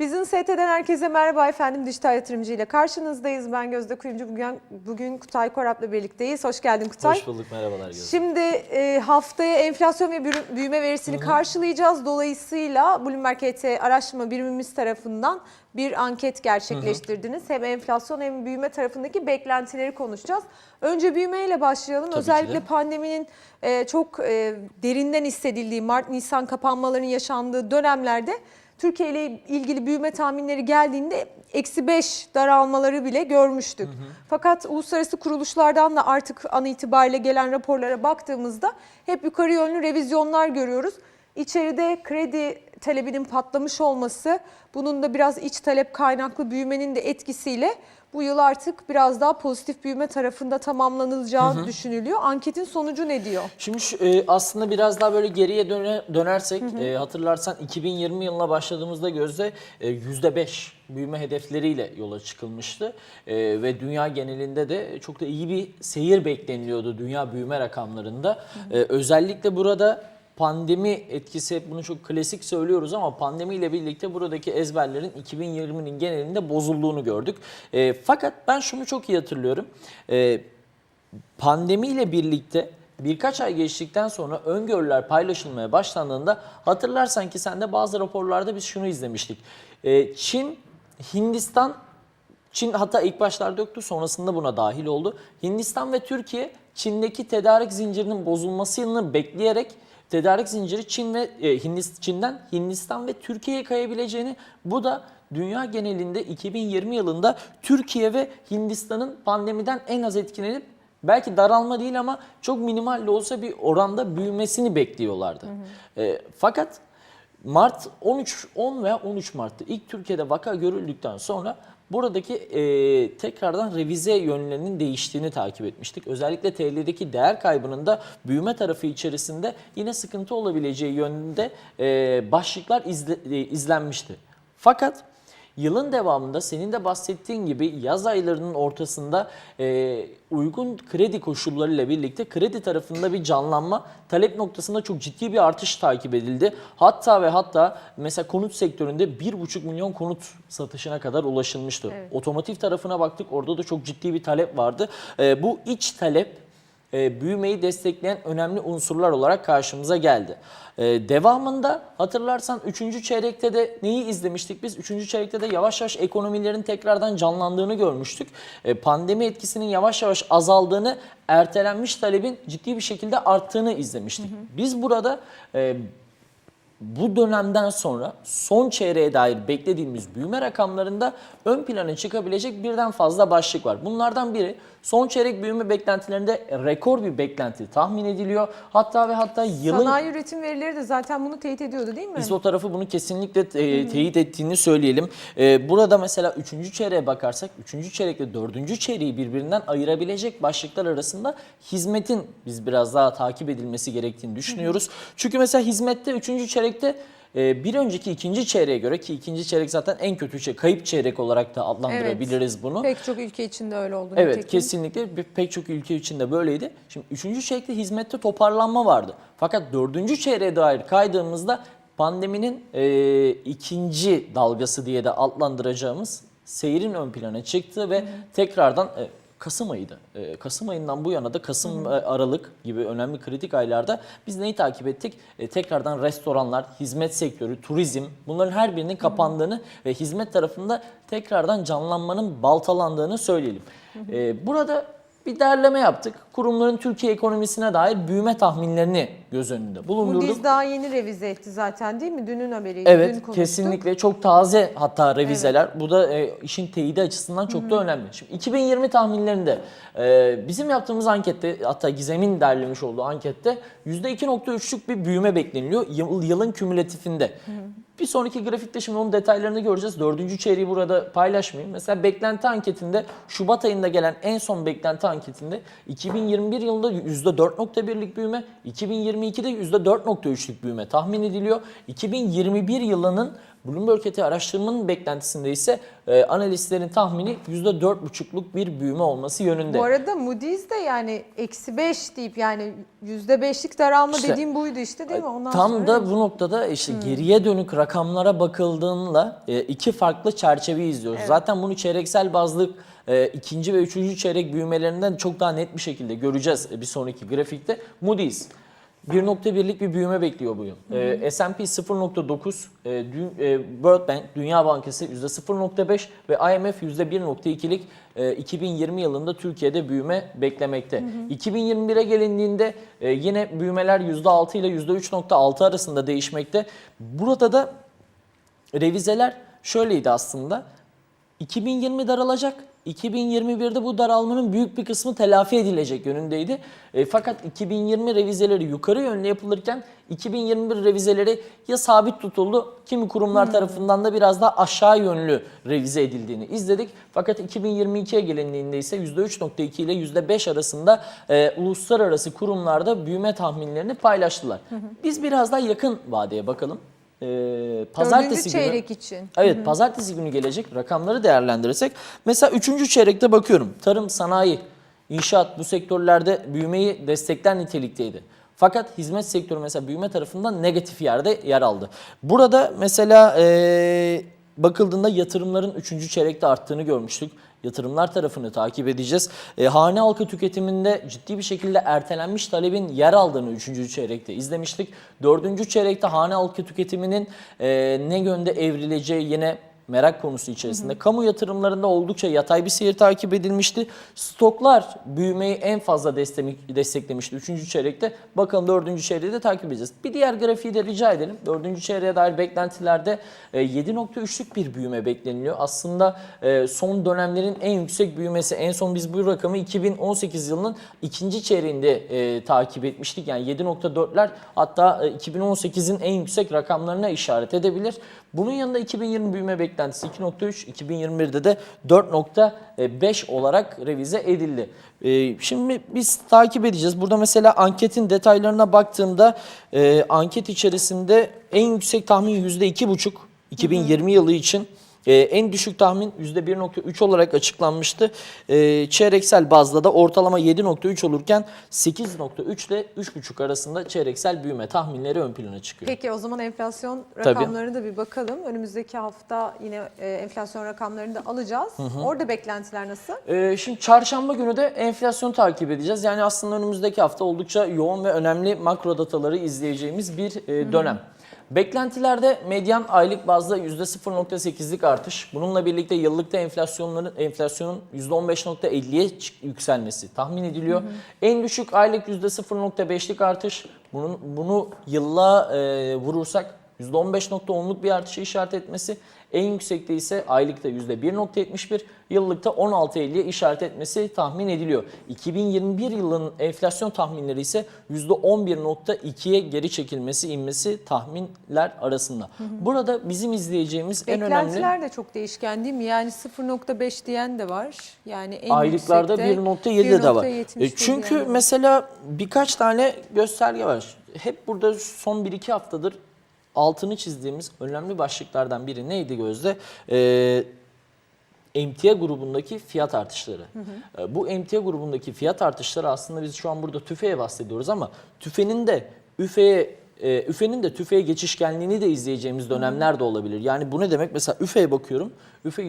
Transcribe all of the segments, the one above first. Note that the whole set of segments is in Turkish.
Bizim ST'den herkese merhaba efendim. Dijital yatırımcı ile karşınızdayız. Ben Gözde Kuyumcu. Bugün, bugün Kutay Korap'la birlikteyiz. Hoş geldin Kutay. Hoş bulduk merhabalar Gözde. Şimdi e, haftaya enflasyon ve büyüme verisini karşılayacağız. Dolayısıyla Bloomberg HT araştırma birimimiz tarafından bir anket gerçekleştirdiniz. Hem enflasyon hem büyüme tarafındaki beklentileri konuşacağız. Önce büyümeyle başlayalım. Tabii Özellikle de. pandeminin e, çok e, derinden hissedildiği Mart-Nisan kapanmaların yaşandığı dönemlerde Türkiye ile ilgili büyüme tahminleri geldiğinde eksi 5 daralmaları bile görmüştük. Fakat uluslararası kuruluşlardan da artık an itibariyle gelen raporlara baktığımızda hep yukarı yönlü revizyonlar görüyoruz. İçeride kredi talebinin patlamış olması, bunun da biraz iç talep kaynaklı büyümenin de etkisiyle bu yıl artık biraz daha pozitif büyüme tarafında tamamlanılacağı düşünülüyor. Anketin sonucu ne diyor? Şimdi şu, e, aslında biraz daha böyle geriye döne, dönersek e, hatırlarsan 2020 yılına başladığımızda Gözde e, %5 büyüme hedefleriyle yola çıkılmıştı. E, ve dünya genelinde de çok da iyi bir seyir bekleniliyordu dünya büyüme rakamlarında. E, özellikle burada pandemi etkisi hep bunu çok klasik söylüyoruz ama pandemiyle birlikte buradaki ezberlerin 2020'nin genelinde bozulduğunu gördük. E, fakat ben şunu çok iyi hatırlıyorum. E, pandemiyle birlikte birkaç ay geçtikten sonra öngörüler paylaşılmaya başlandığında hatırlarsan ki sen de bazı raporlarda biz şunu izlemiştik. Ee, Çin, Hindistan, Çin hatta ilk başlarda yoktu sonrasında buna dahil oldu. Hindistan ve Türkiye Çin'deki tedarik zincirinin bozulmasını bekleyerek tedarik zinciri Çin ve e, Hindist, Çin'den Hindistan ve Türkiye'ye kayabileceğini bu da dünya genelinde 2020 yılında Türkiye ve Hindistan'ın pandemiden en az etkilenip belki daralma değil ama çok minimal de olsa bir oranda büyümesini bekliyorlardı. E, fakat Mart 13 10 veya 13 Mart'ta ilk Türkiye'de vaka görüldükten sonra buradaki e, tekrardan revize yönlerinin değiştiğini takip etmiştik. Özellikle TL'deki değer kaybının da büyüme tarafı içerisinde yine sıkıntı olabileceği yönünde e, başlıklar izle- e, izlenmişti. Fakat Yılın devamında senin de bahsettiğin gibi yaz aylarının ortasında e, uygun kredi koşullarıyla birlikte kredi tarafında bir canlanma, talep noktasında çok ciddi bir artış takip edildi. Hatta ve hatta mesela konut sektöründe 1,5 milyon konut satışına kadar ulaşılmıştı. Otomotiv tarafına baktık orada da çok ciddi bir talep vardı. E, bu iç talep e, büyümeyi destekleyen önemli unsurlar olarak karşımıza geldi. E, devamında hatırlarsan 3. çeyrekte de neyi izlemiştik biz? 3. çeyrekte de yavaş yavaş ekonomilerin tekrardan canlandığını görmüştük. E, pandemi etkisinin yavaş yavaş azaldığını, ertelenmiş talebin ciddi bir şekilde arttığını izlemiştik. Biz burada e, bu dönemden sonra son çeyreğe dair beklediğimiz büyüme rakamlarında ön plana çıkabilecek birden fazla başlık var. Bunlardan biri son çeyrek büyüme beklentilerinde rekor bir beklenti tahmin ediliyor. Hatta ve hatta yılın Sanayi üretim verileri de zaten bunu teyit ediyordu değil mi? İSO tarafı bunu kesinlikle e, teyit ettiğini söyleyelim. E, burada mesela 3. çeyreğe bakarsak 3. çeyrekle 4. çeyreği birbirinden ayırabilecek başlıklar arasında hizmetin biz biraz daha takip edilmesi gerektiğini düşünüyoruz. Çünkü mesela hizmette 3. çeyrekte bir önceki ikinci çeyreğe göre ki ikinci çeyrek zaten en kötü şey kayıp çeyrek olarak da adlandırabiliriz bunu. Pek çok ülke içinde öyle oldu. Evet nitekim. kesinlikle pek çok ülke için de böyleydi. Şimdi 3. çeyrekte hizmette toparlanma vardı. Fakat 4. çeyreğe dair kaydığımızda pandeminin e, ikinci dalgası diye de adlandıracağımız seyrin ön plana çıktı ve tekrardan e, Kasım ayıydı. E, Kasım ayından bu yana da Kasım e, Aralık gibi önemli kritik aylarda biz neyi takip ettik? E, tekrardan restoranlar, hizmet sektörü, turizm bunların her birinin kapandığını ve hizmet tarafında tekrardan canlanmanın baltalandığını söyleyelim. E, burada bir derleme yaptık. Kurumların Türkiye ekonomisine dair büyüme tahminlerini göz önünde bulundurduk. Moody's daha yeni revize etti zaten değil mi? Dünün haberiydi. Dün Evet konuştuk. kesinlikle çok taze hatta revizeler. Bu da e, işin teyidi açısından çok da önemli. Şimdi 2020 tahminlerinde e, bizim yaptığımız ankette hatta Gizem'in derlemiş olduğu ankette %2.3'lük bir büyüme bekleniliyor yıl, yılın kümülatifinde. Bir sonraki grafikte şimdi onun detaylarını göreceğiz. Dördüncü çeyreği burada paylaşmayayım. Mesela beklenti anketinde Şubat ayında gelen en son beklenti anketinde 2021 yılında %4.1'lik büyüme, 2022'de %4.3'lük büyüme tahmin ediliyor. 2021 yılının Bloomberg eti araştırmanın beklentisinde ise e, analistlerin tahmini %4,5'luk bir büyüme olması yönünde. Bu arada Moody's de yani eksi 5 deyip yani %5'lik daralma İşte, dediğim buydu işte değil mi? Ondan Tam sonra da bu noktada işte geriye dönük rakamlara bakıldığında e, iki farklı çerçeve izliyoruz. Zaten bunu çeyreksel bazlı e, ikinci ve üçüncü çeyrek büyümelerinden çok daha net bir şekilde göreceğiz e, bir sonraki grafikte. Moody's 1.1'lik bir büyüme bekliyor bu yıl. E, S&P 0.9, e, dü- e, World Bank, Dünya Bankası %0.5 ve IMF %1.2'lik e, 2020 yılında Türkiye'de büyüme beklemekte. 2021'e gelindiğinde e, yine büyümeler %6 ile %3.6 arasında değişmekte. Burada da revizeler şöyleydi aslında. 2020 daralacak. 2021'de bu daralmanın büyük bir kısmı telafi edilecek yönündeydi. E, fakat 2020 revizeleri yukarı yönlü yapılırken 2021 revizeleri ya sabit tutuldu, kimi kurumlar tarafından da biraz daha aşağı yönlü revize edildiğini izledik. Fakat 2022'ye gelindiğinde ise %3.2 ile %5 arasında e, uluslararası kurumlarda büyüme tahminlerini paylaştılar. Biz biraz daha yakın vadeye bakalım. E, pazartesi dördüncü günü çeyrek için. Evet pazartesi günü gelecek rakamları değerlendirirsek mesela 3. çeyrekte bakıyorum tarım, sanayi, inşaat bu sektörlerde büyümeyi destekler nitelikteydi. Fakat hizmet sektörü mesela büyüme tarafından negatif yerde yer aldı. Burada mesela eee, bakıldığında yatırımların 3. çeyrekte arttığını görmüştük. Yatırımlar tarafını takip edeceğiz. E, hane halkı tüketiminde ciddi bir şekilde ertelenmiş talebin yer aldığını 3. çeyrekte izlemiştik. 4. çeyrekte hane halkı tüketiminin e, ne yönde evrileceği yine merak konusu içerisinde. Kamu yatırımlarında oldukça yatay bir seyir takip edilmişti. Stoklar büyümeyi en fazla destek- desteklemişti 3. çeyrekte. Bakalım 4. çeyreği de takip edeceğiz. Bir diğer grafiği de rica edelim. 4. çeyreğe dair beklentilerde e, 7.3'lük bir büyüme bekleniliyor. Aslında e, son dönemlerin en yüksek büyümesi. En son biz bu rakamı 2018 yılının ikinci çeyreğinde e, takip etmiştik. Yani 7.4'ler hatta e, 2018'in en yüksek rakamlarına işaret edebilir. Bunun yanında 2020 büyüme beklentisi 2.3, 2021'de de 4.5 olarak revize edildi. Ee, Şimdi biz takip edeceğiz. Burada mesela anketin detaylarına baktığımda e, anket içerisinde en yüksek tahmin %2.5 2020 yılı için. Ee, en düşük tahmin %1.3 olarak açıklanmıştı. Ee, çeyreksel bazda da ortalama 7.3 olurken 8.3 ile 3.5 arasında çeyreksel büyüme tahminleri ön plana çıkıyor. Peki o zaman enflasyon rakamlarına da bir bakalım. Önümüzdeki hafta yine e, enflasyon rakamlarını da alacağız. Orada beklentiler nasıl? Ee, şimdi çarşamba günü de enflasyonu takip edeceğiz. Yani aslında önümüzdeki hafta oldukça yoğun ve önemli makro dataları izleyeceğimiz bir e, dönem. Beklentilerde medyan aylık bazda %0.8'lik artış. Bununla birlikte yıllıkta enflasyonların enflasyonun %15.50'ye çık- yükselmesi tahmin ediliyor. En düşük aylık %0.5'lik artış. Bunun bunu yılla e, vurursak %15.10'luk bir artışı işaret etmesi. En yüksekte ise aylıkta %1.71, yıllıkta 16.50'ye işaret etmesi tahmin ediliyor. 2021 yılının enflasyon tahminleri ise %11.2'ye geri çekilmesi, inmesi tahminler arasında. Burada bizim izleyeceğimiz en önemli Beklentiler de çok değişken değil mi? Yani 0.5 diyen de var. Yani en aylıklarda yüksekte 1.7 de var. 1.71 E, Çünkü mesela birkaç tane gösterge var. Hep burada son 1-2 haftadır altını çizdiğimiz önemli başlıklardan biri neydi Gözde? Ee, emtia grubundaki fiyat artışları. Ee, Bu emtia grubundaki fiyat artışları aslında biz şu an burada tüfeğe bahsediyoruz ama tüfenin de üfeye e, üfenin de tüfeğe geçişkenliğini de izleyeceğimiz dönemler de olabilir. Yani bu ne demek? Mesela üfeye bakıyorum. Üfe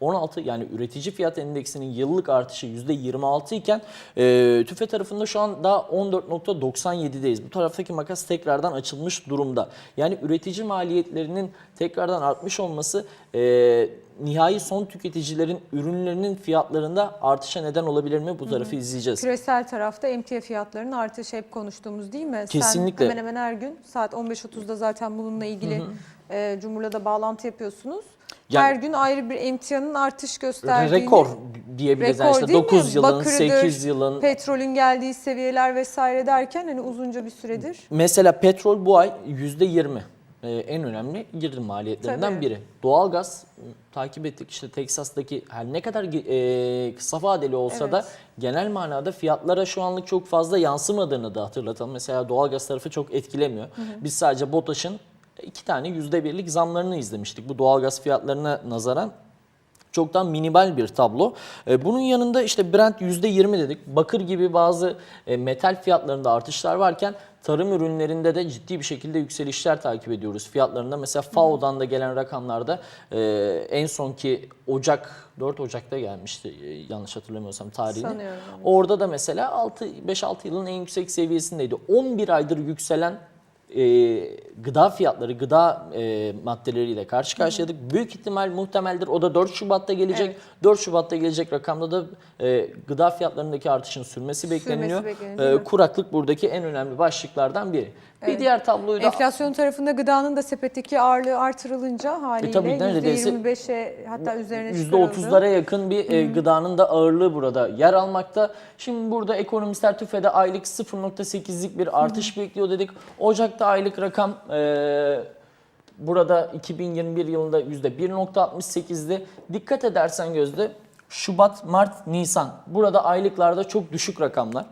%26.16 yani üretici fiyat endeksinin yıllık artışı %26 iken e, tüfe tarafında şu an daha 14.97'deyiz. Bu taraftaki makas tekrardan açılmış durumda. Yani üretici maliyetlerinin tekrardan artmış olması e, nihai son tüketicilerin ürünlerinin fiyatlarında artışa neden olabilir mi? Bu tarafı izleyeceğiz. Küresel tarafta emtia fiyatlarının artışı hep konuştuğumuz değil mi? Kesinlikle. Sen hemen hemen her gün saat 15.30'da zaten bununla ilgili e, Cumhur'la da bağlantı yapıyorsunuz. Yani- her gün ayrı bir emtianın artış gösterdiğini. Rekor diyebiliriz. Yani işte değil mi? 9 yılın, Bakırıdır, 8 yılın. Petrolün geldiği seviyeler vesaire derken hani uzunca bir süredir. Mesela petrol bu ay %20 ee, en önemli girdi maliyetlerinden Tabii. biri. Doğalgaz takip ettik işte Teksas'taki her ne kadar e, kısa vadeli olsa da Evet. genel manada fiyatlara şu anlık çok fazla yansımadığını da hatırlatalım. Mesela doğalgaz tarafı çok etkilemiyor. Biz sadece BOTAŞ'ın iki tane %1'lik zamlarını izlemiştik bu doğalgaz fiyatlarına nazaran. Çoktan minimal bir tablo. E, Bunun yanında işte Brent %20 dedik. Bakır gibi bazı e, metal fiyatlarında artışlar varken tarım ürünlerinde de ciddi bir şekilde yükselişler takip ediyoruz fiyatlarında. Mesela FAO'dan da gelen rakamlarda e, en sonki Ocak 4 Ocak'ta gelmişti e, yanlış hatırlamıyorsam tarihini. Sanıyorum. Orada da mesela 6 5-6 yılın en yüksek seviyesindeydi. 11 aydır yükselen e, gıda fiyatları, gıda e, maddeleriyle karşı karşıyadık. Büyük ihtimal muhtemeldir. O da 4 Şubat'ta gelecek. Evet. 4 Şubat'ta gelecek rakamda da e, gıda fiyatlarındaki artışın sürmesi bekleniyor. bekleniyor? E, kuraklık buradaki en önemli başlıklardan biri. Bir diğer tabloyu da Enflasyon tarafında gıdanın da sepetteki ağırlığı artırılınca haliyle E, tabii neredeyse %25'e hatta üzerine çıkarıldı. %30'lara yakın bir e, gıdanın da ağırlığı burada yer almakta. Şimdi burada ekonomistler TÜFE'de aylık 0.8'lik bir artış bekliyor dedik. Ocak'ta aylık rakam e, burada 2021 yılında %1.68'di. Dikkat edersen Gözde Şubat, Mart, Nisan burada aylıklarda çok düşük rakamlar.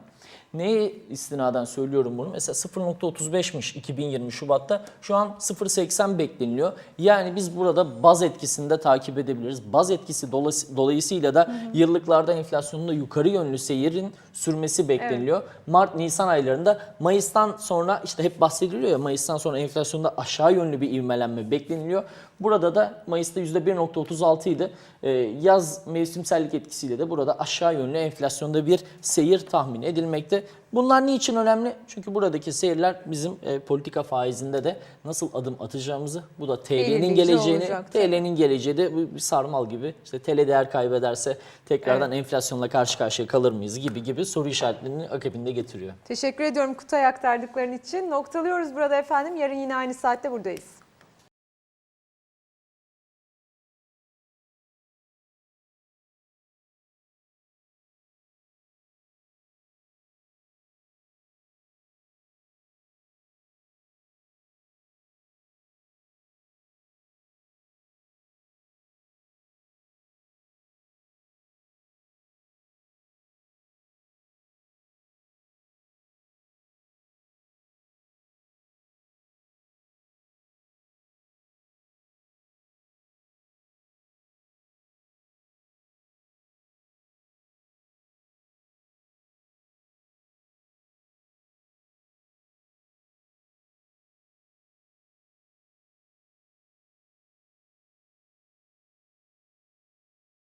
Neye istinaden söylüyorum bunu? Mesela 0.35'miş 2020 Şubat'ta. Şu an 0.80 bekleniliyor. Yani biz burada baz etkisini de takip edebiliriz. Baz etkisi dolayısıyla da yıllıklarda enflasyonun da yukarı yönlü seyirin sürmesi bekleniliyor. Mart, Nisan aylarında Mayıs'tan sonra işte hep bahsediliyor ya Mayıs'tan sonra enflasyonda aşağı yönlü bir ivmelenme bekleniliyor. Burada da Mayıs'ta %1.36 idi. Ee, yaz mevsimsellik etkisiyle de burada aşağı yönlü enflasyonda bir seyir tahmin edilmekte. Bunlar niçin önemli? Çünkü buradaki seyirler bizim e, politika faizinde de nasıl adım atacağımızı, bu da TL'nin geleceğini. TL'nin geleceği de bu bir sarmal gibi. İşte TL değer kaybederse tekrardan enflasyonla karşı karşıya kalır mıyız gibi gibi soru işaretlerini akabinde getiriyor. Teşekkür ediyorum Kutay aktardıkların için. Noktalıyoruz burada efendim. Yarın yine aynı saatte buradayız.